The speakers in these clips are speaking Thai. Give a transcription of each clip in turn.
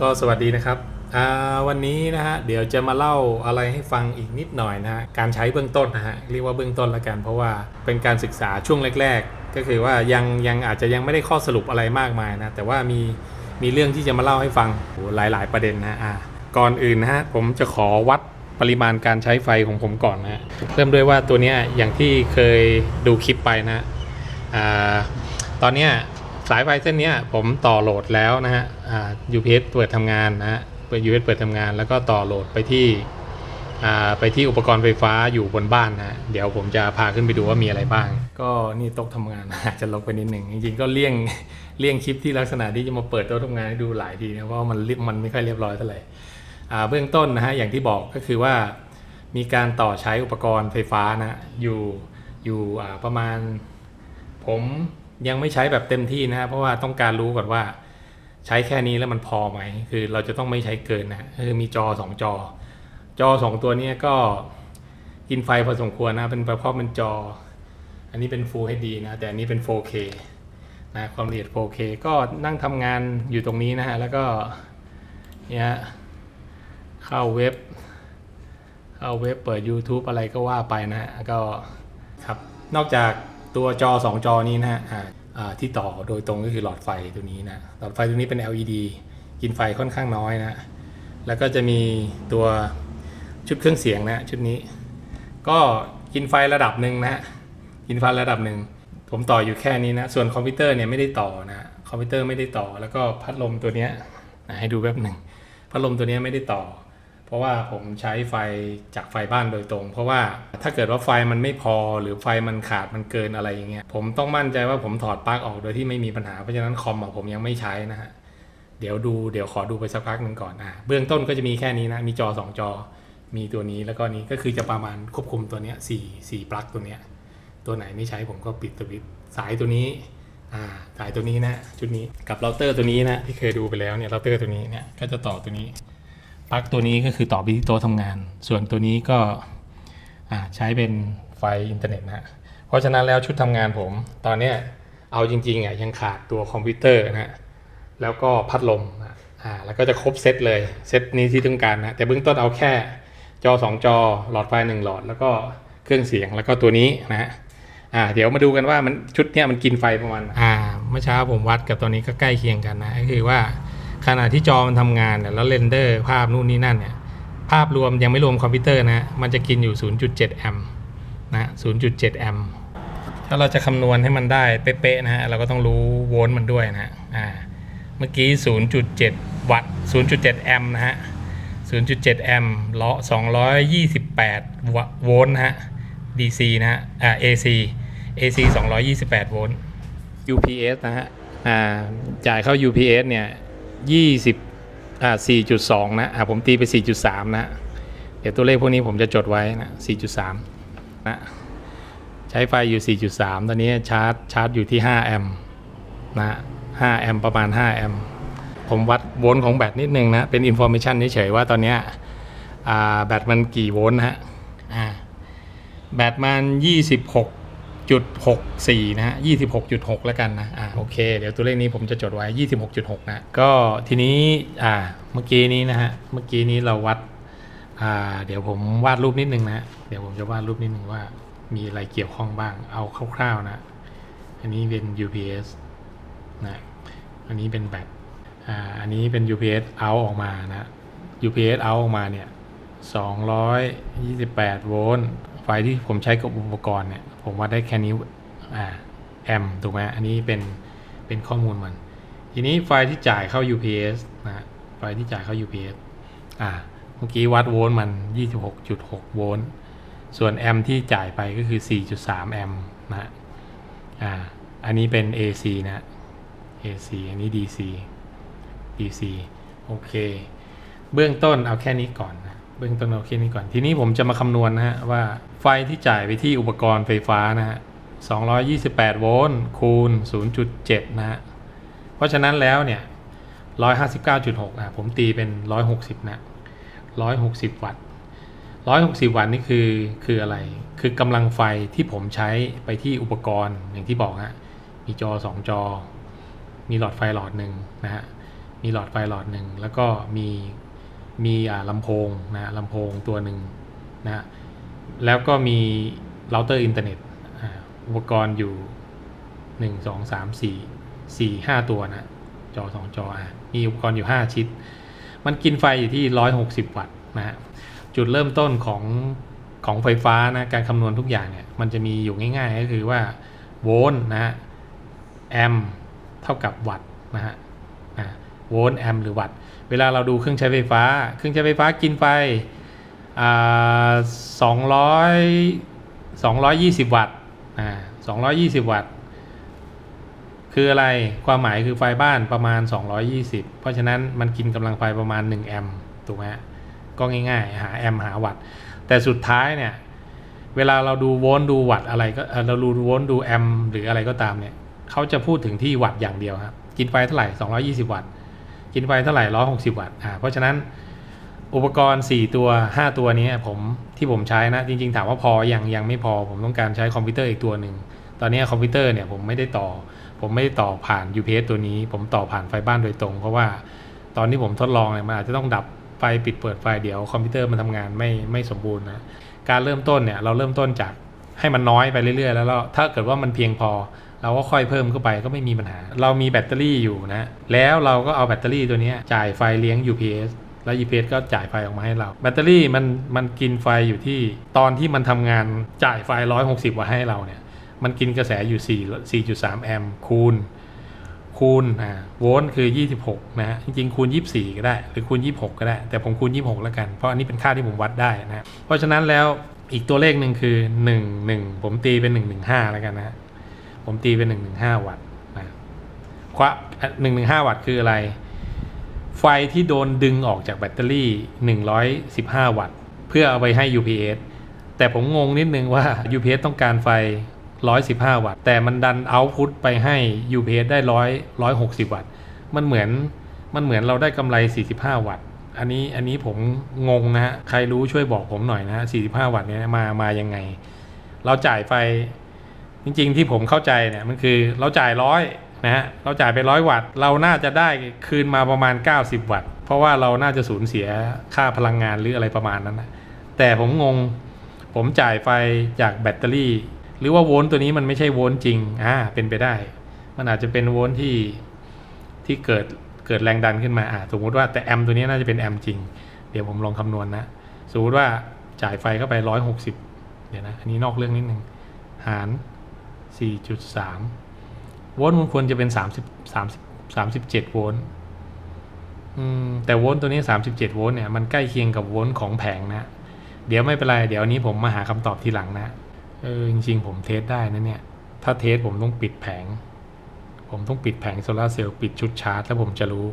ก็สวัสดีนะครับวันนี้นะฮะเดี๋ยวจะมาเล่าอะไรให้ฟังอีกนิดหน่อยนะฮะการใช้เบื้องต้นนะฮะเรียกว่าเบื้องต้นละกัน เพราะว่าเป็นการศึกษาช่วงแรก ๆ ก็คือว่ายังยังอาจจะยังไม่ได้ข้อสรุปอะไรมากมายนะแต่ว่ามีมีเรื่องที่จะมาเล่าให้ฟังหหลาย ๆ ประเด็นนะอ่าก่อนอื่นนะฮะผมจะขอวัดปริมาณการใช้ไฟของผมก่อนนะฮะเริ่มด้วยว่าตัวเนี้ยอย่างที่เคยดูคลิปไปนะอ่าตอนเนี้ย สายไฟเส้นนี้ผมต่อโหลดแล้วนะฮะอ่า UPS เปิดทำงานนะฮะ เปิด UPS เปิดทำงาน แล้วก็ต่อโหลดไปที่อ่าไปที่อุปกรณ์ไฟฟ้าอยู่บนบ้านนะฮะเดี๋ยวผมจะพาขึ้นไปดูว่ามีอะไรบ้าง ก็นี่โต๊ะทำงานอาจจะลกไปนิดหนึ่งจริงๆก็เลี่ยงเลี่ยงคลิปที่ลักษณะที่จะมาเปิดโต๊ะทำงานให้ดูหลายทีนะเพราะมันรีบมันไม่ค่อยเรียบร้อยเท่าไหร่อ่าเบื้องต้นนะฮะอย่างที่บอกก็คือว่า มีการต่อใช้อุปกรณ์ไฟฟ้านะฮะอยู่อยู่อ่าประมาณผม ยังไม่ใช้แบบเต็มที่นะเพราะว่าต้องการรู้ก่อนว่า ใช้แค่นี้แล้วมันพอไหมคือเราจะต้องไม่ใช้เกินนะคือมีจอ 2 จอ จอ 2 ตัวนี้ก็กินไฟพอสมควรนะเป็นเพราะมันจอ อันนี้เป็น Full HD นะแต่อันนี้เป็น 4K นะความละเอียด 4K ก็นั่งทำงานอยู่ตรงนี้นะฮะแล้วก็เนี่ยเข้าเว็บเข้าเว็บเปิด YouTube อะไรก็ว่าไปนะก็ครับนอกจากตัวจอ 2 จอนี้นะฮะ ที่ต่อโดยตรงก็คือหลอดไฟตัวนี้นะ หลอดไฟตัวนี้เป็น LED กินไฟค่อนข้างน้อยนะ แล้วก็จะมีตัวชุดเครื่องเสียงนะชุดนี้ ก็กินไฟระดับหนึ่งนะกินไฟระดับหนึ่งผมต่ออยู่แค่นี้นะ ส่วนคอมพิวเตอร์เนี่ยไม่ได้ต่อนะ คอมพิวเตอร์ไม่ได้ต่อ แล้วก็พัดลมตัวเนี้ยนะให้ดูแป๊บหนึ่งพัดลมตัวนี้ไม่ได้ต่อ เพราะว่าผมใช้ไฟจากไฟบ้านโดยตรง เพราะว่าถ้าเกิดว่าไฟมันไม่พอหรือไฟมันขาดมันเกินอะไรอย่างเงี้ยผมต้องมั่นใจว่าผมถอดปลั๊กออกโดยที่ไม่มีปัญหาเพราะฉะนั้นคอมของผมยังไม่ใช้นะฮะเดี๋ยวดูเดี๋ยวขอดูไปสักพักหนึ่งก่อนอะเบื้องต้นก็จะมีแค่นี้นะมีจอ 2 จอ มีตัวนี้แล้วก็นี้ก็คือจะประมาณควบคุมตัวเนี้ยสี่สี่ปลั๊กตัวเนี้ยตัวไหนไม่ใช้ผมก็ปิดสวิตสายตัวนี้อ่าสายตัวนี้นะ ชุดนี้กับเราเตอร์ตัวนี้นะที่เคยดูไปแล้วเนี่ยเราเตอร์ตัวนี้เนี่ยก็จะต่อตัวนี้ ปลั๊กตัวนี้ก็คือต่อไปที่โต๊ะทำงาน ส่วนตัวนี้ก็ใช้เป็นไฟอินเทอร์เน็ตนะเพราะฉะนั้นแล้วชุดทำงานผม ตอนนี้เอาจริงๆอะยังขาดตัวคอมพิวเตอร์นะแล้วก็พัดลมอ่าแล้วก็จะครบเซตเลยเซตนี้ที่ต้องการนะแต่เบื้องต้นเอาแค่จอ 2 จอหลอดไฟ1หลอด แล้วก็เครื่องเสียงแล้วก็ตัวนี้นะฮะอ่าเดี๋ยวมาดูกันว่ามันชุดเนี้ยมันกินไฟประมาณอ่าเมื่อเช้าผมวัดกับตัวนี้ก็ใกล้เคียงกันนะก็คือว่า ขณะที่จอมันทำงานเนี่ยแล้วเรนเดอร์ภาพนู่นนี่นั่นเนี่ยภาพรวมยังไม่รวมคอมพิวเตอร์นะมันจะกินอยู่ 0.7 แอมป์นะ0.7 แอมป์ถ้าเราจะคำนวณให้มันได้เป๊ะๆนะฮะเราก็ต้องรู้โวลต์มันด้วยนะฮะอ่าเมื่อกี้ 0.7 วัตต์ 0.7 แอมป์นะฮะ 0.7 แอมป์ล้อ228วโวลต์นะฮะ DC นะฮะอ่า AC AC 228 โวลต์ UPS นะฮะอ่าจ่ายเข้า UPS เนี่ย 20อ่า4.2 นะอ่าผมตีไป 4.3 นะ เดี๋ยวตัวเลขพวกนี้ผมจะจดไว้นะ 4.3 นะ ใช้ไฟอยู่ 4.3 ตอนนี้ชาร์จชาร์จอยู่ที่ 5 แอมป์นะ 5 แอมป์ประมาณ 5 แอมป์ผมวัดโวลต์ของแบตนิดนึงนะ เป็นอินโฟมชันเฉยๆว่าตอนเนี้ยอ่าแบตมันกี่โวลต์นะฮะอ่าแบตมัน 26.64นะฮะ26.6แล้วกันนะอ่าโอเค เดี๋ยวตัวเลขนี้ผมจะจดไว้26.6นะก็ทีนี้อ่าเมื่อกี้นี้นะฮะเมื่อกี้นี้เราวัดอ่าเดี๋ยวผมวาดรูปนิดนึงนะเดี๋ยวผมจะวาดรูปนิดนึงว่ามีอะไรเกี่ยวข้องบ้างเอาคร่าวๆนะ อันนี้เป็น UPS นะอันนี้เป็นแบตอ่าอันนี้เป็น UPS out ออกมานะ UPS out ออกมาเนี่ย228 โวลต์ไฟที่ผมใช้กับอุปกรณ์เนี่ย ผมวัดได้แค่นี้แอมถูกไหมอันนี้เป็นเป็นข้อมูลมัน ทีนี้ไฟที่จ่ายเข้า UPS นะไฟที่จ่ายเข้า UPS อ่าเมื่อกี้วัดโวลต์มัน 26.6 โวลต์ส่วนแอมที่จ่ายไปก็คือ 4.3 แอมนะอ่าอันนี้เป็น AC นะ AC อันนี้ DC DC โอเค เบื้องต้นเอาแค่นี้ก่อนนะ เบื้องต้นเอาแค่นี้ก่อน ทีนี้ผมจะมาคำนวณนะฮะว่าไฟที่จ่ายไปที่อุปกรณ์ไฟฟ้านะฮะ 228 โวลต์คูณ 0.7 นะฮะ เพราะฉะนั้นแล้วเนี่ย 159.6 นะผมตีเป็น 160 นะ 160 วัตต์ 160 วัตต์นี่คือคืออะไร คือกำลังไฟที่ผมใช้ไปที่อุปกรณ์อย่างที่บอกฮะ มีจอ 2 จอ มีหลอดไฟหลอดหนึ่งนะฮะ มีหลอดไฟหลอดหนึ่งแล้วก็มี มีลำโพงนะลำโพงตัวหนึ่งนะแล้วก็มีเราเตอร์อินเทอร์เน็ตอุปกรณ์อยู่ 1 2 3 4 4 5 ตัวนะจอ 2 จออะมีอุปกรณ์อยู่ 5 ชิ้นมันกินไฟอยู่ที่ 160 วัตต์นะฮะจุดเริ่มต้นของของไฟฟ้านะการคำนวณทุกอย่างเนี่ยมันจะมีอยู่ง่ายๆ ก็คือว่าโวลต์นะฮะแอมป์เท่ากับวัตต์นะฮะอะโวลต์แอมป์หรือวัตต์ เวลาเราดูเครื่องใช้ไฟฟ้า เครื่องใช้ไฟฟ้ากินไฟอ่า200 220วัตต์อ่า220วัตต์ คืออะไร ความหมายคือไฟบ้านประมาณ 220 เพราะฉะนั้นมันกินกำลังไฟประมาณ 1 แอมป์ ถูกไหมก็ง่ายๆ หาแอมป์หาวัตต์ แต่สุดท้ายเนี่ย เวลาเราดูโวลต์ดูวัตต์อะไรก็ เราดูโวลต์ดูแอมป์หรืออะไรก็ตามเนี่ย เขาจะพูดถึงที่วัตต์อย่างเดียวครับ กินไฟเท่าไหร่ 220 วัตต์ กินไฟเท่าไหร่160วัตต์อ่าเพราะฉะนั้นอุปกรณ์ 4 ตัว 5 ตัวนี้ผมที่ผมใช้นะ จริง ๆ ถามว่าพอยังยังไม่พอ ผมต้องการใช้คอมพิวเตอร์อีกตัวหนึ่ง ตอนนี้คอมพิวเตอร์เนี่ยผมไม่ได้ต่อ ผมไม่ได้ต่อผ่าน UPS ตัวนี้ ผมต่อผ่านไฟบ้านโดยตรง เพราะว่าตอนที่ผมทดลองเนี่ยมันอาจจะต้องดับไฟปิดเปิดไฟเดี๋ยวคอมพิวเตอร์มันทำงานไม่ไม่สมบูรณ์นะการเริ่มต้นเนี่ยเราเริ่มต้นจากให้มันน้อยไปเรื่อยๆ แล้วถ้าเกิดว่ามันเพียงพอ เราก็ค่อยเพิ่มเข้าไปก็ไม่มีปัญหา เรามีแบตเตอรี่อยู่นะ แล้วเราก็เอาแบตเตอรี่ตัวนี้จ่ายไฟเลี้ยง UPS แล้ว UPS ก็จ่ายไฟออกมาให้เรา แบตเตอรี่มันมันกินไฟอยู่ที่ตอนที่มันทำงานจ่ายไฟ 160 วัตต์ให้เราเนี่ย มันกินกระแสอยู่4 4.3 แอมป์คูณคูณอ่าโวลต์คือ 26 นะฮะ จริงๆ คูณ 24 ก็ได้ หรือคูณ 26 ก็ได้ แต่ผมคูณ 26 แล้วกัน เพราะอันนี้เป็นค่าที่ผมวัดได้นะฮะเพราะฉะนั้นแล้วอีกตัวเลขหนึ่งคือ 1 1 ผมตีเป็น 115 แล้วกันนะ ผมตีเป็น 115 วัตต์นะควะ115 วัตต์คืออะไร ไฟที่โดนดึงออกจากแบตเตอรี่ 115 วัตต์ เพื่อเอาไปให้ UPS แต่ผมงงนิดนึงว่า UPS ต้องการไฟ 115 วัตต์ แต่มันดันเอาพุตไปให้ UPS ได้ 100 160 วัตต์ มันเหมือนมันเหมือนเราได้กำไร 45 วัตต์อันนี้อันนี้ผมงงนะฮะ ใครรู้ช่วยบอกผมหน่อยนะฮะ45 วัตต์เนี่ยมามายังไง เราจ่ายไฟ จริง ๆ ที่ผมเข้าใจเนี่ยมันคือเราจ่ายร้อยนะฮะเราจ่ายไปร้อยวัตต์เราน่าจะได้คืนมาประมาณ 90 วัตต์ เพราะว่าเราน่าจะสูญเสียค่าพลังงานหรืออะไรประมาณนั้นนะแต่ผมงง ผมจ่ายไฟจากแบตเตอรี่ หรือว่าโวลต์ตัวนี้มันไม่ใช่โวลต์จริงอ่าเป็นไปได้ มันอาจจะเป็นโวลต์ที่ที่เกิดเกิดแรงดันขึ้นมาอ่าสมมติว่าแต่แอมป์ตัวนี้น่าจะเป็นแอมป์จริง เดี๋ยวผมลองคำนวณนะสมมติว่าจ่ายไฟเข้าไป 160 เดี๋ยวนะอันนี้นอกเรื่องนิดนึงหาร 4.3 โวลต์มันควรจะเป็น 30 30 37 โวลต์แต่โวลต์ตัวนี้ 37 โวลต์เนี่ยมันใกล้เคียงกับโวลต์ของแผงนะ เดี๋ยวไม่เป็นไร เดี๋ยวนี้ผมมาหาคำตอบทีหลังนะ เออ จริง ๆ ผมเทสได้นะเนี่ย ถ้าเทสผมต้องปิดแผง ผมต้องปิดแผงโซลาเซลล์ปิดชุดชาร์จ แล้วผมจะรู้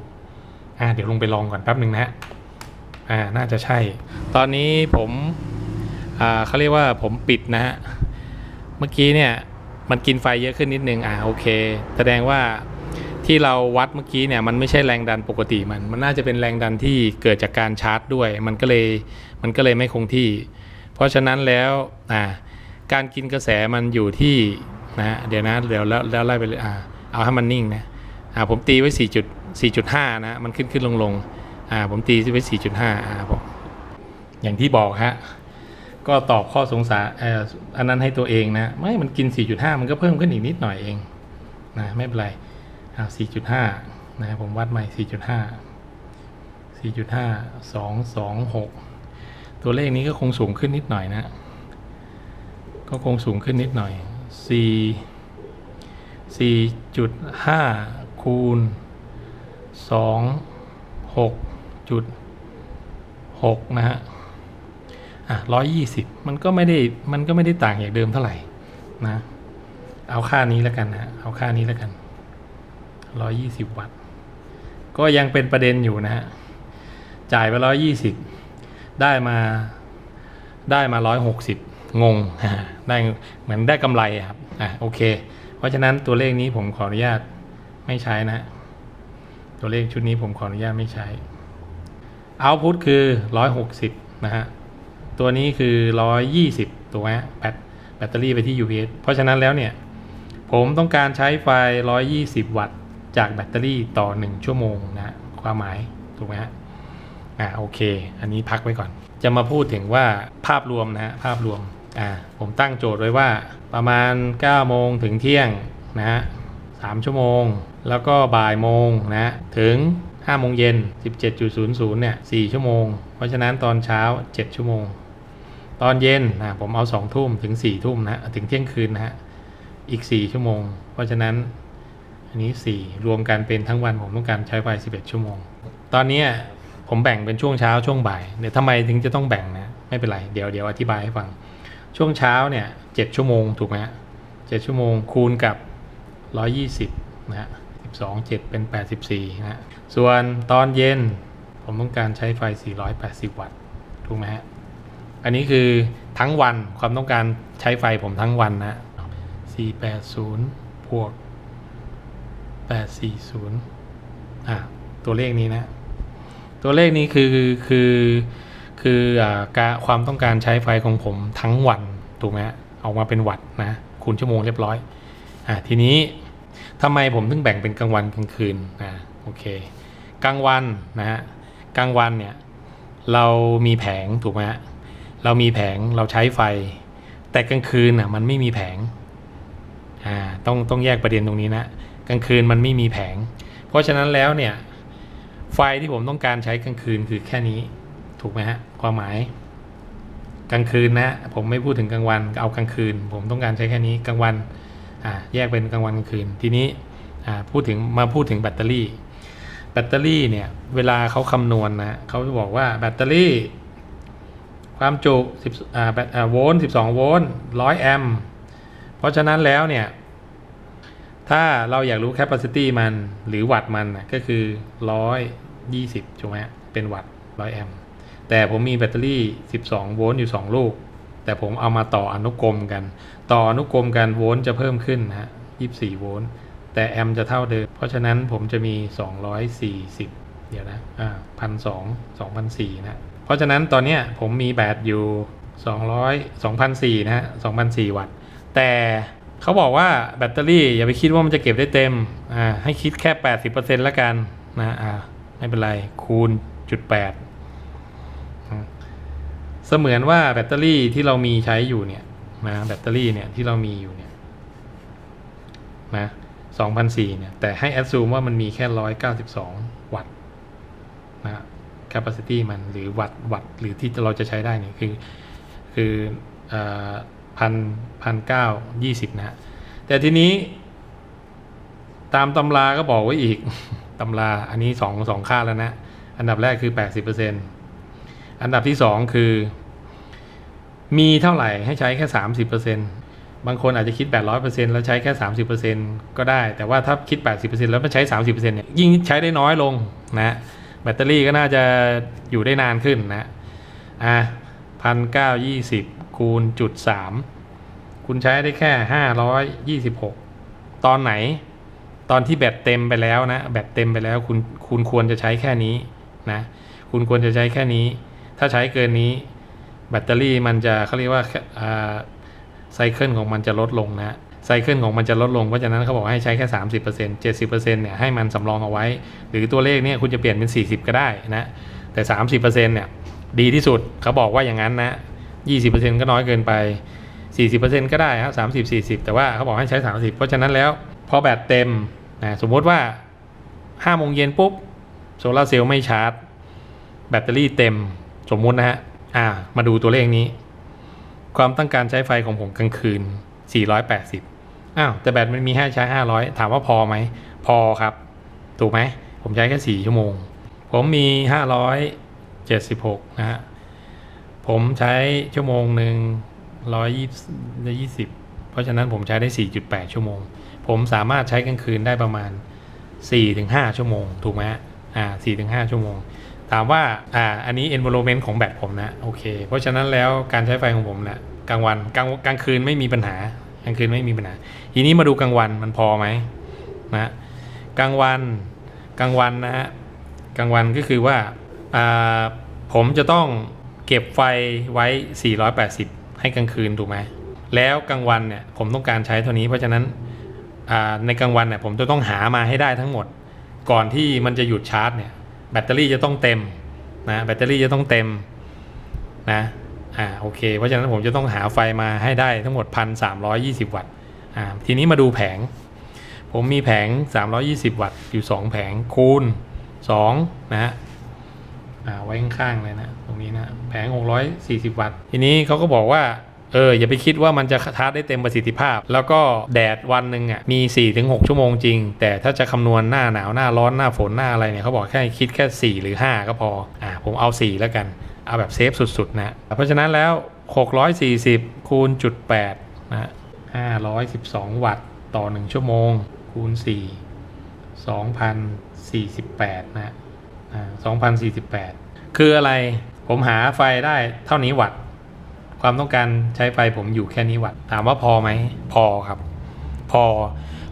อ่าเดี๋ยวลงไปลองก่อนแป๊บหนึ่งนะฮะอ่า น่าจะใช่ ตอนนี้ผม อ่าเขาเรียกว่าผมปิดนะฮะ เมื่อกี้เนี่ย มันกินไฟเยอะขึ้นนิดนึงอ่าโอเค แสดงว่าที่เราวัดเมื่อกี้เนี่ยมันไม่ใช่แรงดันปกติมัน มันน่าจะเป็นแรงดันที่เกิดจากการชาร์จด้วย มันก็เลยมันก็เลยไม่คงที่ เพราะฉะนั้นแล้วอ่าการกินกระแสมันอยู่ที่นะเดี๋ยวนะเดี๋ยวแล้วแล้วไล่ไปเลยอ่าเอาให้มันนิ่งนะอ่าผมตีไว้4จุด4.5 นะ มันขึ้นขึ้นลงลงอ่าผมตีไว้4.5อ่าผมอย่างที่บอกฮะ ก็ตอบข้อสงสัยอันนั้นให้ตัวเองนะไม่มันกิน 4.5 มันก็เพิ่มขึ้นอีกนิดหน่อยเองนะไม่เป็นไรอ่า4.5 นะผมวัดใหม่ 4.5 4.5 2 2 6 ตัวเลขนี้ก็คงสูงขึ้นนิดหน่อยนะ ก็คงสูงขึ้นนิดหน่อย 4 4.5 คูณ 2 6.6 นะฮะ อะร้อยยี่สิบมันก็ไม่ได้มันก็ไม่ได้ต่างจากเดิมเท่าไหร่นะ เอาค่านี้แล้วกันนะเอาค่านี้แล้วกันร้อยยี่สิบวัตต์ก็ยังเป็นประเด็นอยู่นะฮะจ่ายไปร้อยยี่สิบได้มาได้มาร้อยหกสิบงงได้เหมือนได้กำไรครับอะโอเค เพราะฉะนั้นตัวเลขนี้ผมขออนุญาตไม่ใช้นะ ตัวเลขชุดนี้ผมขออนุญาตไม่ใช้เอาพุทคือร้อยหกสิบนะฮะ ตัวนี้คือ 120 ตัวฮะแบตแบตเตอรี่ไปที่ UPS เพราะฉะนั้นแล้วเนี่ย ผมต้องการใช้ไฟ 120 วัตต์ จากแบตเตอรี่ต่อ 1 ชั่วโมงนะคความหมาย ถูกไหมฮะอ่าโอเค อันนี้พักไว้ก่อน จะมาพูดถึงว่าภาพรวมนะฮะภาพรวมอ่าผมตั้งโจทย์ไว้ว่าประมาณ 9 โมงถึงเที่ยงนะฮะสามชั่วโมง แล้วก็บ่ายโมงนะฮะถึง5โมงเย็น 17.00 เนี่ย 4 ชั่วโมง เพราะฉะนั้นตอนเช้า 7 ชั่วโมง ตอนเย็นนะผมเอา2ทุ่มถึง4ทุ่มนะฮะถึงเที่ยงคืนนะฮะอีก4ชั่วโมง เพราะฉะนั้นอันนี้4รวมกันเป็นทั้งวันผมต้องการใช้ไฟ11ชั่วโมง ตอนนี้ผมแบ่งเป็นช่วงเช้าช่วงบ่ายเดี๋ยวทำไมถึงจะต้องแบ่งนะไม่เป็นไรเดี๋ยวเดี๋ยวอธิบายให้ฟังช่วงเช้าเนี่ย7ชั่วโมงถูกไหมฮะ7ชั่วโมงคูณกับ120นะฮะ12 7เป็น84นะฮะส่วนตอนเย็นผมต้องการใช้ไฟ480วัตต์ถูกไหมฮะ อันนี้คือทั้งวันความต้องการใช้ไฟผมทั้งวันนะ 480บวก840อะตัวเลขนี้นะ ตัวเลขนี้คือคือคืออ่าการความต้องการใช้ไฟของผมทั้งวันถูกไหมออกมาเป็นวัตต์นะคูณชั่วโมงเรียบร้อยอะทีนี้ทำไมผมถึงแบ่งเป็นกลางวันกลางคืนอะโอเคกลางวันนะฮะกลางวันเนี่ยเรามีแผงถูกไหมฮะ เรามีแผงเราใช้ไฟ แต่กลางคืนอะมันไม่มีแผงอ่าต้องต้องแยกประเด็นตรงนี้นะ กลางคืนมันไม่มีแผง เพราะฉะนั้นแล้วเนี่ยไฟที่ผมต้องการใช้กลางคืนคือแค่นี้ถูกไหมฮะความหมายกลางคืนนะผมไม่พูดถึงกลางวันเอากลางคืน ผมต้องการใช้แค่นี้กลางวันอ่าแยกเป็นกลางวันกลางคืนทีนี้อ่าพูดถึงมาพูดถึงแบตเตอรี่ แบตเตอรี่เนี่ยเวลาเขาคำนวณนะเขาจะบอกว่าแบตเตอรี่ ความจุ10อ่าแโวลต์12 โวลต์ 100 แอมป์ เพราะฉะนั้นแล้วเนี่ย ถ้าเราอยากรู้ capacity มันหรือวัตต์มันก็คือ 120ถูกไหมฮะเป็นวัตต์ 100 แอมป์ แต่ผมมีแบตเตอรี่ 12 โวลต์อยู่ 2 ลูก แต่ผมเอามาต่ออนุกรมกัน ต่ออนุกรมกันโวลต์จะเพิ่มขึ้นนะฮะ 24 โวลต์ แต่แอมป์จะเท่าเดิม เพราะฉะนั้นผมจะมี 240 เดี๋ยวนะ อ่าพันสองสองพันสี่นะ เพราะฉะนั้นตอนนี้ผมมีแบตอยู่ 200 2,004นะฮะ2,004 วัตต์ แต่เขาบอกว่าแบตเตอรี่อย่าไปคิดว่ามันจะเก็บได้เต็มอ่าให้คิดแค่ 80%แล้วกันนะอ่าไม่เป็นไรคูณจุด8อ่าเสมือนว่าแบตเตอรี่ที่เรามีใช้อยู่เนี่ยนะแบตเตอรี่เนี่ยที่เรามีอยู่เนี่ยนะ2,004เนี่ยแต่ให้แอดซูมว่ามันมีแค่ 192 วัตต์นะ capacity มันหรือวัตวัตหรือที่เราจะใช้ได้เนี่ยคือ คือพันพันเก้ายี่สิบนะฮะแต่ทีนี้ ตามตำราก็บอกไว้อีก ตำราอันนี้สองสองค่าแล้วนะ อันดับแรกคือ80%อันดับที่สองคือ มีเท่าไหร่ให้ใช้แค่30%บางคนอาจจะคิด 800%แล้วใช้แค่ 30%ก็ได้ แต่ว่าถ้าคิด 80%แล้วมาใช้ 30%เนี่ยยิ่งใช้ได้น้อยลงนะ แบตเตอรี่ก็น่าจะอยู่ได้นานขึ้นนะอะพันเก้ายี่สิบคูณจุดสามคุณใช้ได้แค่ห้าร้อยยี่สิบหกตอนไหน ตอนที่แบตเต็มไปแล้วนะ แบตเต็มไปแล้วคุณคุณควรจะใช้แค่นี้นะ คุณควรจะใช้แค่นี้ ถ้าใช้เกินนี้ แบตเตอรี่มันจะเขาเรียกว่าอ่าไซเคิลของมันจะลดลงนะ ไซเคิลของมันจะลดลง เพราะฉะนั้นเขาบอกให้ใช้แค่ 30% 70%เนี่ยให้มันสำรองเอาไว้ หรือตัวเลขเนี่ยคุณจะเปลี่ยนเป็น 40 ก็ได้นะ แต่ 30%เนี่ยดีที่สุดเขาบอกว่าอย่างนั้นนะ 20%ก็น้อยเกินไป 40%ก็ได้ครับ30 40 แต่ว่าเขาบอกให้ใช้ 30 เพราะฉะนั้นแล้วพอแบตเต็มนะสมมติว่า5โมงเย็นปุ๊บโซลาเซลล์ไม่ชาร์จ แบตเตอรี่เต็มสมมุตินะฮะอ่ามาดูตัวเลขนี้ ความต้องการใช้ไฟของผมกลางคืน 480 อ้าวแต่แบตมันมีให้ใช้500ถามว่าพอไหม พอครับ ถูกไหม ผมใช้แค่4ชั่วโมง ผมมี576นะฮะ ผมใช้ชั่วโมงหนึ่ง120เพราะฉะนั้นผมใช้ได้4.8ชั่วโมง ผมสามารถใช้กลางคืนได้ประมาณ4-5ชั่วโมง ถูกไหมอ่า4-5ชั่วโมงถามว่า อ่า อันนี้ environment ของแบตผมนะ โอเค เพราะฉะนั้นแล้วการใช้ไฟของผมนะกลางวันกลางกลางคืนไม่มีปัญหา กลางคืนไม่มีปัญหาทีนี้มาดูกลางวันมันพอไหมนะกลางวันกลางวันนะฮะกลางวันก็คือว่าาผมจะต้องเก็บไฟไว้ 480 ให้กลางคืนถูกไหมแล้วกลางวันเนี่ยผมต้องการใช้เท่านี้เพราะฉะนั้นในกลางวันเนี่ยผมจะต้องหามาให้ได้ทั้งหมด ก่อนที่มันจะหยุดชาร์จเนี่ยแบตเตอรี่จะต้องเต็มนะแบตเตอรี่จะต้องเต็มนะ อ่าโอเค เพราะฉะนั้นผมจะต้องหาไฟมาให้ได้ทั้งหมด 1,320 วัตต์อ่าทีนี้มาดูแผง ผมมีแผง 320 วัตต์อยู่ 2 แผงคูณ2นะฮะอ่าไว้ข้างๆเลยนะ ตรงนี้นะ แผง 640 วัตต์ ทีนี้เขาก็บอกว่าเอออย่าไปคิดว่ามันจะชาร์จได้เต็มประสิทธิภาพ แล้วก็แดดวันหนึ่งอะมี 4-6 ชั่วโมงจริง แต่ถ้าจะคำนวณหน้าหนาวหน้าร้อนหน้าฝนหน้าอะไรเนี่ยเขาบอกแค่คิดแค่ 4 หรือ 5 ก็พออ่าผมเอา 4 แล้วกัน เอาแบบเซฟสุดๆนะเพราะฉะนั้นแล้ว 640 คูณจุด8นะฮะ512 วัตต์ต่อ 1 ชั่วโมง คูณ 4 2,048นะฮะ2,048 คืออะไรผมหาไฟได้เท่านี้วัตต์ความต้องการใช้ไฟผมอยู่แค่นี้วัตต์ถามว่าพอไหมพอครับ พอ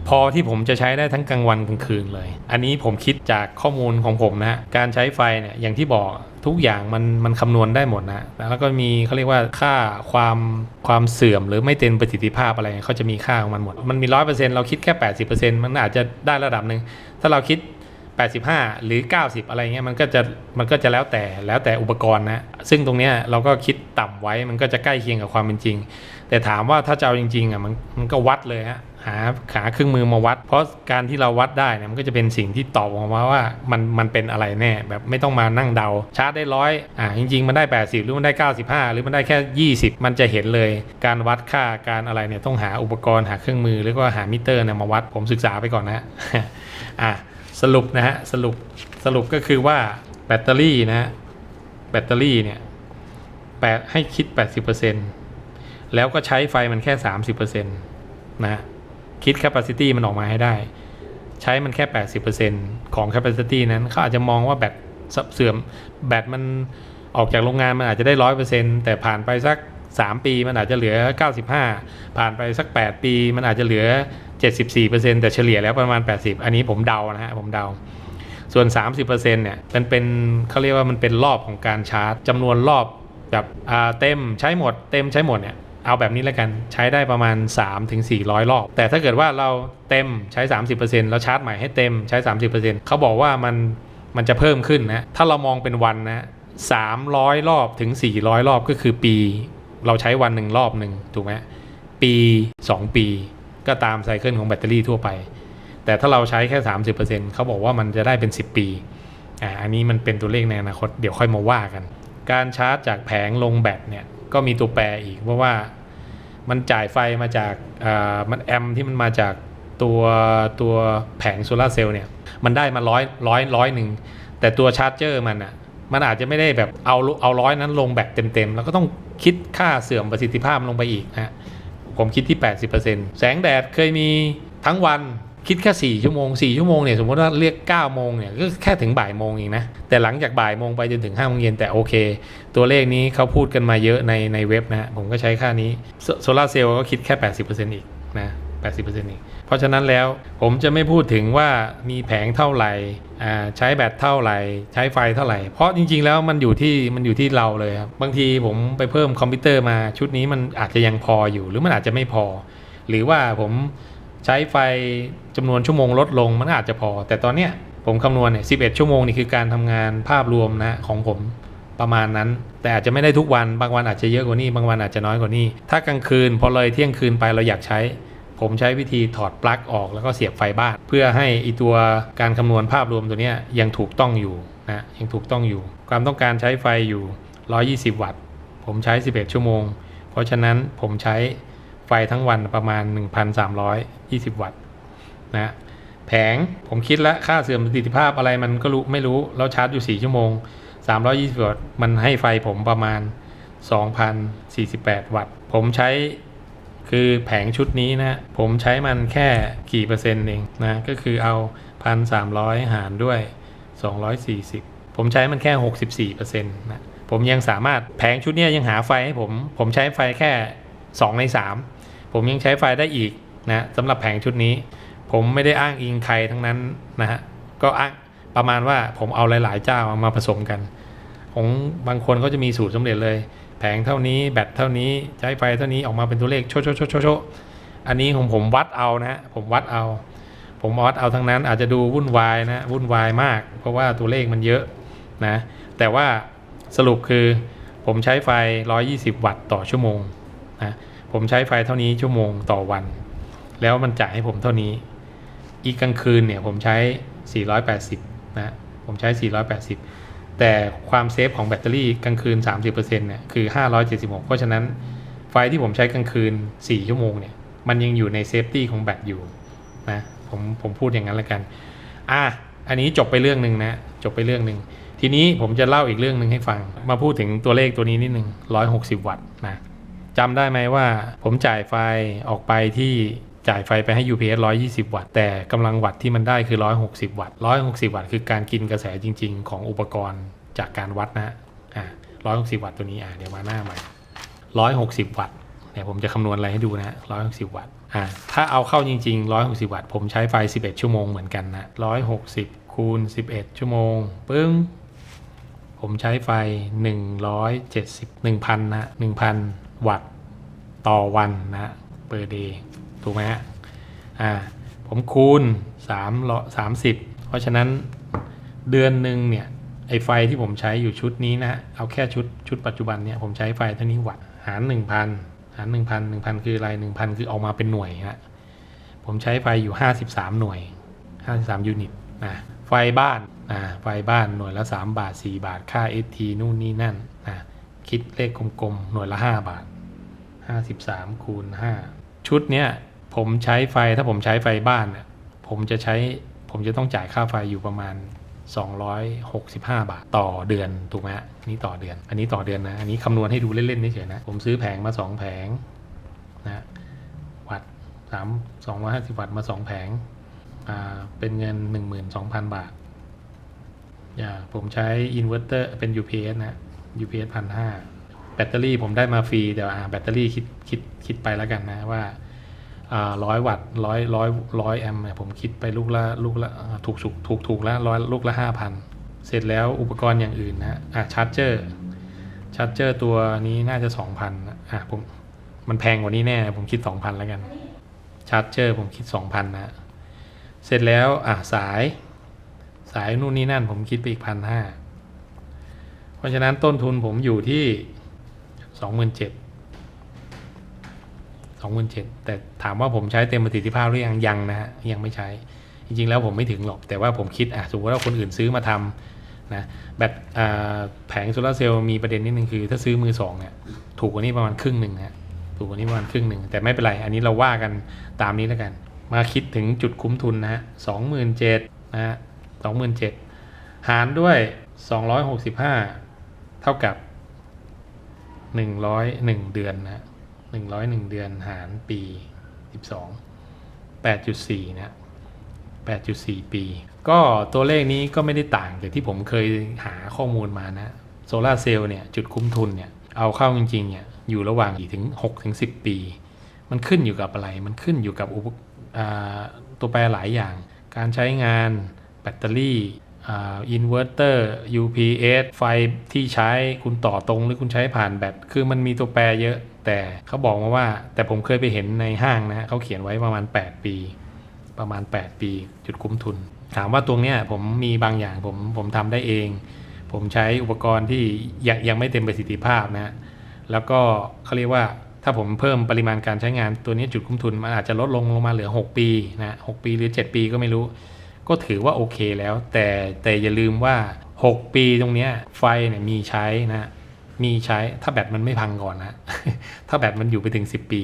พอที่ผมจะใช้ได้ทั้งกลางวันกลางคืนเลย อันนี้ผมคิดจากข้อมูลของผมนะฮะ การใช้ไฟเนี่ยอย่างที่บอกทุกอย่างมันมันคำนวณได้หมดนะ แล้วก็มีเขาเรียกว่าค่าความความเสื่อมหรือไม่เต็มประสิทธิภาพอะไรเขาจะมีค่าของมันหมด มันมีร้อยเปอร์เซ็นต์เราคิดแค่แปดสิบเปอร์เซ็นต์มันอาจจะได้ระดับหนึ่ง ถ้าเราคิด 85 หรือ 90 อะไรเงี้ยมันก็จะมันก็จะแล้วแต่แล้วแต่อุปกรณ์นะ ซึ่งตรงเนี้ยเราก็คิดต่ำไว้มันก็จะใกล้เคียงกับความเป็นจริง แต่ถามว่าถ้าจะเอาจริงๆอะมันมันก็วัดเลยฮะ หาหาเครื่องมือมาวัด เพราะการที่เราวัดได้เนี่ยมันก็จะเป็นสิ่งที่ตอบออกมาว่ามันมันเป็นอะไรแน่แบบไม่ต้องมานั่งเดา ชาร์จได้ร้อยอ่าจริง ๆ มันได้ 80 หรือมันได้ 95 หรือมันได้แค่ 20 มันจะเห็นเลย การวัดค่าการอะไรเนี่ยต้องหาอุปกรณ์หาเครื่องมือหรือว่าหามิเตอร์เนี่ยมาวัดผมศึกษาไปก่อนนะอะสรุปนะฮะสรุปสรุปก็คือว่าแบตเตอรี่นะแบตเตอรี่เนี่ยแปดให้คิด 80%แล้วก็ใช้ไฟมันแค่ 30%นะ คิด capacity มันออกมาให้ได้ ใช้มันแค่ 80%ของ capacity นั้นเขาอาจจะมองว่าแบตเสื่อมแบตมันออกจากโรงงานมันอาจจะได้100%แต่ผ่านไปสัก 3 ปีมันอาจจะเหลือ 95 ผ่านไปสัก 8 ปี มันอาจจะเหลือ 74%แต่เฉลี่ยแล้วประมาณ 80 อันนี้ผมเดานะฮะผมเดา ส่วน 30%เนี่ยมันเป็นเขาเรียกว่ามันเป็นรอบของการชาร์จจำนวนรอบแบบอ่าเต็มใช้หมด เต็มใช้หมดเนี่ย เอาแบบนี้แล้วกันใช้ได้ประมาณ 3-400ถึงรอบ แต่ถ้าเกิดว่าเราเต็มใช้ 30%แล้วชาร์จใหม่ให้เต็มใช้ 30%เขาบอกว่ามันมันจะเพิ่มขึ้นนะ ถ้าเรามองเป็นวันนะ300 รอบถึง 400 รอบก็คือปี เราใช้วันหนึ่งรอบหนึ่งถูกไหมปี 2 ปีก็ตามไซเคิลของแบตเตอรี่ทั่วไป แต่ถ้าเราใช้แค่ 30%เขาบอกว่ามันจะได้เป็น 10 ปีอ่าอันนี้มันเป็นตัวเลขในอนาคตเดี๋ยวค่อยมาว่ากัน การชาร์จจากแผงลงแบตเนี่ย ก็มีตัวแปรอีก เพราะว่ามันจ่ายไฟมาจากมันแอมที่มันมาจากตัวตัวแผงโซลาร์เซลล์เนี่ย มันได้มาร้อยร้อยร้อยหนึ่ง แต่ตัวชาร์จเจอร์มันอะมันอาจจะไม่ได้แบบเอาเอาร้อยนั้นลงแบตเต็มๆ แล้วก็ต้องคิดค่าเสื่อมประสิทธิภาพลงไปอีกนะฮะผมคิดที่ 80%แสงแดดเคยมีทั้งวัน คิดแค่ 4 ชั่วโมง 4 ชั่วโมงเนี่ยสมมติว่าเรียก 9 โมงเนี่ยก็แค่ถึงบ่ายโมงเองนะ แต่หลังจากบ่ายโมงไปจนถึง5โมงเย็นแต่โอเค ตัวเลขนี้เขาพูดกันมาเยอะในในเว็บนะผมก็ใช้ค่านี้โซลาร์เซลล์ก็คิดแค่ 80%อีกนะ80%อีก เพราะฉะนั้นแล้วผมจะไม่พูดถึงว่ามีแผงเท่าไหร่อ่าใช้แบตเท่าไหร่ ใช้ไฟเท่าไหร่ เพราะจริงๆแล้วมันอยู่ที่มันอยู่ที่เราเลยครับ บางทีผมไปเพิ่มคอมพิวเตอร์มาชุดนี้มันอาจจะยังพออยู่ หรือมันอาจจะไม่พอ หรือว่าผม ใช้ไฟจำนวนชั่วโมงลดลงมันอาจจะพอ แต่ตอนเนี้ยผมคำนวณเนี่ย11ชั่วโมงนี่คือการทำงานภาพรวมนะของผมประมาณนั้น แต่อาจจะไม่ได้ทุกวันบางวันอาจจะเยอะกว่านี้ บางวันอาจจะน้อยกว่านี้ ถ้ากลางคืนพอเลยเที่ยงคืนไปเราอยากใช้ ผมใช้วิธีถอดปลั๊กออกแล้วก็เสียบไฟบ้าน เพื่อให้อีตัวการคำนวณภาพรวมตัวนี้ยยังถูกต้องอยู่นะยังถูกต้องอยู่ ความต้องการใช้ไฟอยู่ 120 วัตต์ ผมใช้ 11 ชั่วโมง เพราะฉะนั้นผมใช้ ไฟทั้งวันประมาณ 1,320 วัตต์นะแผงผมคิดแล้วค่าเสื่อมประสิทธิภาพอะไรมันก็รู้ไม่รู้แล้วชาร์จอยู่ 4 ชั่วโมง 320 วัตต์มันให้ไฟผมประมาณ 2,048 วัตต์ ผมใช้คือแผงชุดนี้นะ ผมใช้มันแค่กี่เปอร์เซ็นต์เองนะ ก็คือเอาพันสามร้อยหารด้วยสองร้อยสี่สิบผมใช้มันแค่หกสิบสี่เปอร์เซ็นต์นะผมยังสามารถแผงชุดนี้ยยังหาไฟให้ผม ผมใช้ไฟแค่สองในสาม ผมยังใช้ไฟได้อีกนะสำหรับแผงชุดนี้ ผมไม่ได้อ้างอิงใครทั้งนั้นนะฮะก็อ้างประมาณว่าผมเอาหลาย ๆ เจ้ามาผสมกัน ของบางคนเขาจะมีสูตรสำเร็จเลย แผงเท่านี้แบตเท่านี้ใช้ไฟเท่านี้ออกมาเป็นตัวเลขโชโชโชโชโชอันนี้ของผมวัดเอานะฮะผมวัดเอา ผมออสเอาทั้งนั้นอาจจะดูวุ่นวายนะวุ่นวายมาก เพราะว่าตัวเลขมันเยอะนะแต่ว่าสรุปคือผมใช้ไฟ 120 วัตต์ต่อชั่วโมงนะ ผมใช้ไฟเท่านี้ชั่วโมงต่อวัน แล้วมันจ่ายให้ผมเท่านี้ อีกกลางคืนเนี่ยผมใช้ 480 นะ ผมใช้ 480 แต่ความเซฟของแบตเตอรี่กลางคืน 30%เนี่ยคือ 576 เพราะฉะนั้นไฟที่ผมใช้กลางคืน 4 ชั่วโมงเนี่ยมันยังอยู่ในเซฟตี้ของแบตอยู่นะผมผมพูดอย่างนั้นล้วกัน อะ อันนี้จบไปเรื่องหนึ่งนะ จบไปเรื่องหนึ่ง ทีนี้ผมจะเล่าอีกเรื่องหนึ่งให้ฟัง มาพูดถึงตัวเลขตัวนี้นิดหนึ่ง160 วัตต์นะ จำได้ไหมว่าผมจ่ายไฟออกไปที่จ่ายไฟไปให้ UPS 120 วัตต์ แต่กำลังวัตต์ที่มันได้คือ 160 วัตต์ 160 วัตต์คือการกินกระแสจริง ๆ ของอุปกรณ์จากการวัดนะอ่า160 วัตต์ตัวนี้อ่าเดี๋ยวมาหน้าใหม่ 160 วัตต์เนี่ยผมจะคำนวณอะไรให้ดูนะ160 วัตต์อ่าถ้าเอาเข้าจริง ๆ 160 วัตต์ ผมใช้ไฟ 11 ชั่วโมงเหมือนกันนะ160 คูณ 11 ชั่วโมง ปึ้ง ผมใช้ไฟ 170 1,000นะ1,000 วัตต์ต่อวันนะ per day ถูกไหมฮะอ่าผมคูณ3 30 เพราะฉะนั้นเดือนหนึ่งเนี่ยไอไฟที่ผมใช้อยู่ชุดนี้นะ เอาแค่ชุดชุดปัจจุบันเนี่ยผมใช้ไฟเท่านี้วัตต์หาร 1,000 หาร 1,000 1,000 คืออะไร 1,000 คือออกมาเป็นหน่วยฮะผมใช้ไฟอยู่ 53 หน่วย 53 ยูนิตนะไฟบ้านอ่าไฟบ้านหน่วยละ 3 บาท 4 บาทค่า ST นู่นนี่นั่นนะคิดเลขกลมๆ หน่วยละ 5 บาท 53คูณ5ชุดเนี้ยผมใช้ไฟถ้าผมใช้ไฟบ้านเนี่ยผมจะใช้ผมจะต้องจ่ายค่าไฟอยู่ประมาณ 265 บาทต่อเดือนถูกไหมฮะนี่ต่อเดือน อันนี้ต่อเดือนนะ อันนี้คำนวณให้ดูเล่นๆเฉยๆนะ ผมซื้อแผงมา 2 แผงนะวัตต์3 250วัตต์มา 2 แผงอ่าเป็นเงิน 12,000 บาทอย่าผมใช้อินเวอร์เตอร์เป็น UPS นะ UPS พันห้า แบตเตอรี่ผมได้มาฟรีเดี๋ยวแบตเตอรี่คิดคิดคิดไปแล้วกันนะว่าร้อยวัตต์ร้อยร้อยร้อยแอมเนี่ยผมคิดไปลูกละลูกละถูกถูกถูกถูกล้วร้อยลูกละห้าพันเสร็จแล้วอุปกรณ์อย่างอื่นนะอะชาร์จเจอร์ชาร์จเจอร์ตัวนี้น่าจะสองพันอะผมมันแพงกว่านี้แน่ ผมคิดสองพันแล้วกันชาร์จเจอร์ผมคิดสองพันนะเสร็จแล้วอะสายสายนู่นนี่นั่นผมคิดไปอีกพันห้าเพราะฉะนั้นต้นทุนผมอยู่ที่ สองหมื่นเจ็ดสองหมื่นเจ็ดแต่ถามว่าผมใช้เต็มประสิทธิภาพหรือยังยังนะฮะยังไม่ใช้ จริงๆแล้วผมไม่ถึงหรอก แต่ว่าผมคิดอะสมมติว่าคนอื่นซื้อมาทำนะแบตแผงโซลาร์เซลล์มีประเด็นนิดนึงคือ ถ้าซื้อมือสองเนี่ยถูกกว่านี้ประมาณครึ่งหนึ่งฮะถูกกว่านี้ประมาณครึ่งหนึ่งแต่ไม่เป็นไร อันนี้เราว่ากันตามนี้แล้วกัน มาคิดถึงจุดคุ้มทุนนะฮะสองหมื่นเจ็ดนะฮะสองหมื่นเจ็ดหารด้วยสองร้อยหกสิบห้าเท่ากับ หนึ่งร้อยหนึ่งเดือนนะหนึ่งร้อยหนึ่งเดือนหารปีสิบสองแปดจุดสี่นะ8.4ปี ก็ตัวเลขนี้ก็ไม่ได้ต่างจากที่ผมเคยหาข้อมูลมานะโซลาเซลล์เนี่ยจุดคุ้มทุนเนี่ยเอาเข้าจริงๆเนี่ยอยู่ระหว่าง4ถึง6ถึง10 ปี มันขึ้นอยู่กับอะไร มันขึ้นอยู่กับตัวแปรหลายอย่าง การใช้งานแบตเตอรี่ อินเวอร์เตอร์ UPS ไฟที่ใช้คุณต่อตรงหรือคุณใช้ผ่านแบต คือมันมีตัวแปรเยอะ แต่เขาบอกมาว่า แต่ผมเคยไปเห็นในห้างนะเขาเขียนไว้ประมาณ 8 ปี ประมาณ 8 ปี จุดคุ้มทุน ถามว่าตรงเนี้ยผมมีบางอย่างผมผมทำได้เอง ผมใช้อุปกรณ์ที่ยังยังไม่เต็มประสิทธิภาพนะแล้วก็เขาเรียกว่าถ้าผมเพิ่มปริมาณการใช้งานตัวนี้จุดคุ้มทุนมันอาจจะลดลงลงมาเหลือ 6 ปีนะ6ปีหรือ 7 ปีก็ไม่รู้ ก็ถือว่าโอเคแล้ว แต่แต่อย่าลืมว่า 6 ปีตรงเนี้ยไฟเนี่ยมีใช้นะ มีใช้ถ้าแบตมันไม่พังก่อนนะ ถ้าแบตมันอยู่ไปถึง 10 ปี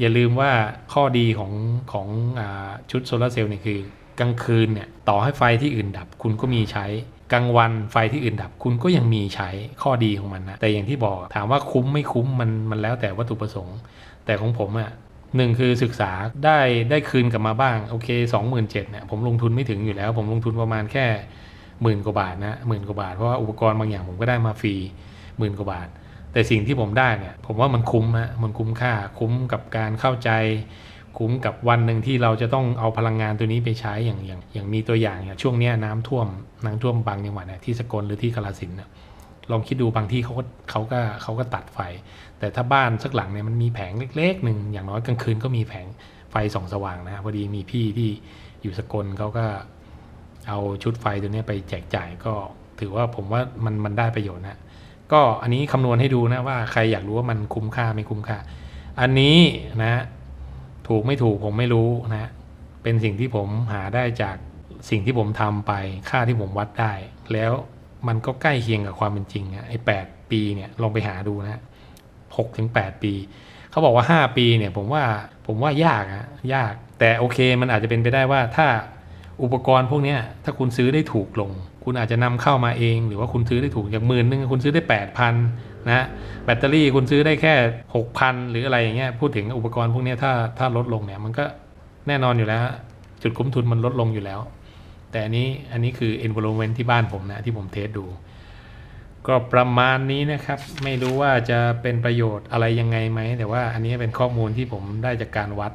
อย่าลืมว่าข้อดีของของอชุดโซลาร์เซลล์เนี่ยคือกลางคืนเนี่ยต่อให้ไฟที่อื่นดับคุณก็มีใช้กลางวันไฟที่อื่นดับคุณก็ยังมีใช้ข้อดีของมันนะแต่อย่างที่บอกถามว่าคุ้มไม่คุ้มมันมันแล้วแต่วัตถุประสงค์ แต่ของผมอะ่ะ หนึ่งคือศึกษาได้ได้คืนกลับมาบ้าง โอเค2 7 0 0 0เนี่ยผมลงทุนไม่ถึงอยู่แล้ว ผมลงทุนประมาณแค่หมื่นกว่าบาทนะหมื่นกว่าบาท เพราะว่าอุปกรณ์บางอย่างผมก็ได้มาฟรีหมื่นกว่าบาท แต่สิ่งที่ผมได้เนี่ยผมว่ามันคุ้มฮะมันคุ้มค่า คุ้มกับการเข้าใจ คุ้มกับวันหนึ่งที่เราจะต้องเอาพลังงานตัวนี้ไปใช้อย่างอย่างอย่างมีตัวอย่างอย่างช่วงนี้น้ำท่วมน้ำท่วมบางจังหวัดเนี่ยที่สกลหรือที่กาฬสินธุ์เนี่ย ลองคิดดูบางที่เขาก็เขาก็เขาก็ตัดไฟ แต่ถ้าบ้านสักหลังเนี่ยมันมีแผงเล็กๆหนึ่งอย่างน้อยกลางคืนก็มีแผงไฟส่องสว่างนะพอดีมีพี่ที่อยู่สกลเขาก็เอาชุดไฟตัวนี้ไปแจกจ่ายก็ถือว่าผมว่ามันมันได้ประโยชน์นะก็อันนี้คำนวณให้ดูนะว่าใครอยากรู้ว่ามันคุ้มค่าไม่คุ้มค่า อันนี้นะถูกไม่ถูกผมไม่รู้นะเป็นสิ่งที่ผมหาได้จากสิ่งที่ผมทำไปค่าที่ผมวัดได้แล้ว มันก็ใกล้เคียงกับความเป็นจริงอะไอ้แปีเนี่ยลองไปหาดูนะหกถึงแปดปี เขาบอกว่า5ปีเนี่ยผมว่าผมว่ายากอะยาก แต่โอเคมันอาจจะเป็นไปได้ว่าถ้าอุปกรณ์พวกเนี้ยถ้าคุณซื้อได้ถูกลง คุณอาจจะนำเข้ามาเอง หรือว่าคุณซื้อได้ถูกจากหมื่นนึงคุณซื้อได้8,000นนะแบตเตอรี่คุณซื้อได้แค่6,000หรืออะไรอย่างเงี้ยพูดถึงอุปกรณ์พวกเนี้ยถ้าถ้าลดลงเนี่ยมันก็แน่นอนอยู่แล้ว จุดคุ้มทุนมันลดลงอยู่แล้ว แต่อันนี้อันนี้คือ environment ที่บ้านผมนะที่ผมเทสดู ก็ประมาณนี้นะครับ ไม่รู้ว่าจะเป็นประโยชน์อะไรยังไงไหม แต่ว่าอันนี้เป็นข้อมูลที่ผมได้จากการวัด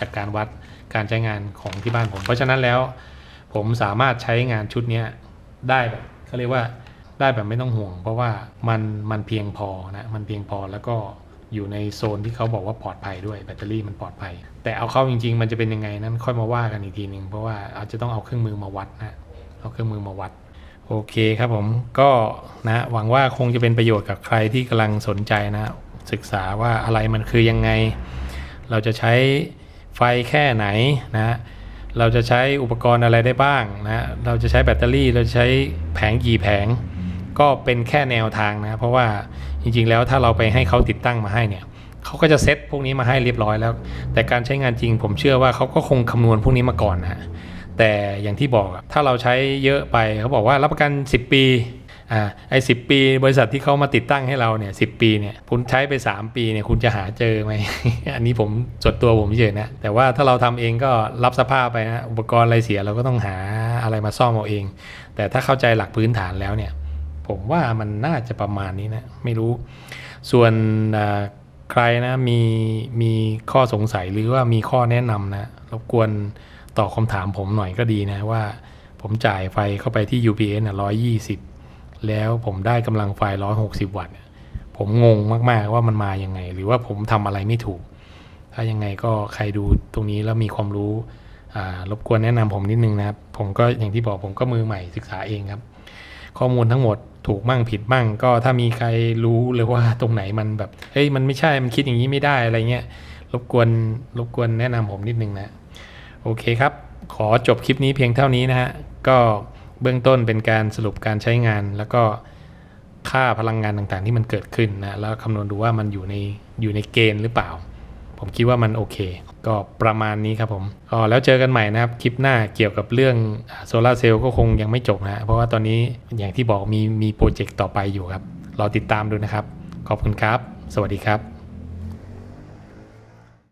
จากการวัดการใช้งานของที่บ้านผม เพราะฉะนั้นแล้ว ผมสามารถใช้งานชุดนี้ได้แบบเขาเรียกว่าได้แบบไม่ต้องห่วง เพราะว่ามันมันเพียงพอนะมันเพียงพอแล้วก็ อยู่ในโซนที่เขาบอกว่าปลอดภัยด้วยแบตเตอรี่มันปลอดภัย แต่เอาเข้าจริง ๆ มันจะเป็นยังไงนั้นค่อยมาว่ากันอีกทีหนึ่งเพราะว่าอาจจะต้องเอาเครื่องมือมาวัดนะเอาเครื่องมือมาวัดโอเคครับผมก็นะหวังว่าคงจะเป็นประโยชน์กับใครที่กำลังสนใจนะ ศึกษาว่าอะไรมันคือยังไง เราจะใช้ไฟแค่ไหนนะ เราจะใช้อุปกรณ์อะไรได้บ้างนะเราจะใช้แบตเตอรี่เราจะใช้แผงกี่แผง ก็เป็นแค่แนวทางนะ เพราะว่า จริงๆ แล้วถ้าเราไปให้เขาติดตั้งมาให้เนี่ยเขาก็จะเซตพวกนี้มาให้เรียบร้อยแล้ว แต่การใช้งานจริงผมเชื่อว่าเขาก็คงคำนวณพวกนี้มาก่อนนะแต่อย่างที่บอกถ้าเราใช้เยอะไปเขาบอกว่ารับประกัน 10 ปีอ่าไอ้สิปี บริษัทที่เขามาติดตั้งให้เราเนี่ยสิปีเนี่ยคุณใช้ไป 3 ปีเนี่ยคุณจะหาเจอไหม อันนี้ผมส่วนตัวผมเฉยนะ แต่ว่าถ้าเราทำเองก็รับสภาพไปนะ อุปกรณ์อะไรเสียเราก็ต้องหาอะไรมาซ่อมเอาเอง แต่ถ้าเข้าใจหลักพื้นฐานแล้วเนี่ย ผมว่ามันน่าจะประมาณนี้นะ ไม่รู้ ส่วนใครนะมีมีข้อสงสัยหรือว่ามีข้อแนะนำนะรบกวนตอบคำถามผมหน่อยก็ดีนะว่าผมจ่ายไฟเข้าไปที่ UPS นะ120 แล้วผมได้กำลังไฟ 160 วัตต์ผมงงมากๆว่ามันมาอยังไง หรือว่าผมทำอะไรไม่ถูก ถ้ายังไงก็ใครดูตรงนี้แล้วมีความรู้อ่ารบกวนแนะนำผมนิดนึงนะครับ ผมก็อย่างที่บอกผมก็มือใหม่ศึกษาเองครับ ข้อมูลทั้งหมด ถูกมั่งผิดมั่ง ก็ถ้ามีใครรู้หรือว่าตรงไหนมันแบบเฮ้ยมันไม่ใช่มันคิดอย่างนี้ไม่ได้อะไรเงี้ยรบกวนรบกวนแนะนำผมนิดนึงนะโอเคครับ ขอจบคลิปนี้เพียงเท่านี้นะฮะก็เบื้องต้นเป็นการสรุปการใช้งาน แล้วก็ค่าพลังงานต่างๆ ที่มันเกิดขึ้นนะแล้วคำนวณดูว่ามันอยู่ในอยู่ในเกณฑ์หรือเปล่า ผมคิดว่ามันโอเค ก็ประมาณนี้ครับผมอ๋อแล้วเจอกันใหม่นะครับ คลิปหน้าเกี่ยวกับเรื่องโซลาร์เซลล์ก็คงยังไม่จบนะเพราะว่าตอนนี้อย่างที่บอกมีมีโปรเจกต์ต่อไปอยู่ครับรอติดตามดูนะครับ ขอบคุณครับ สวัสดีครับ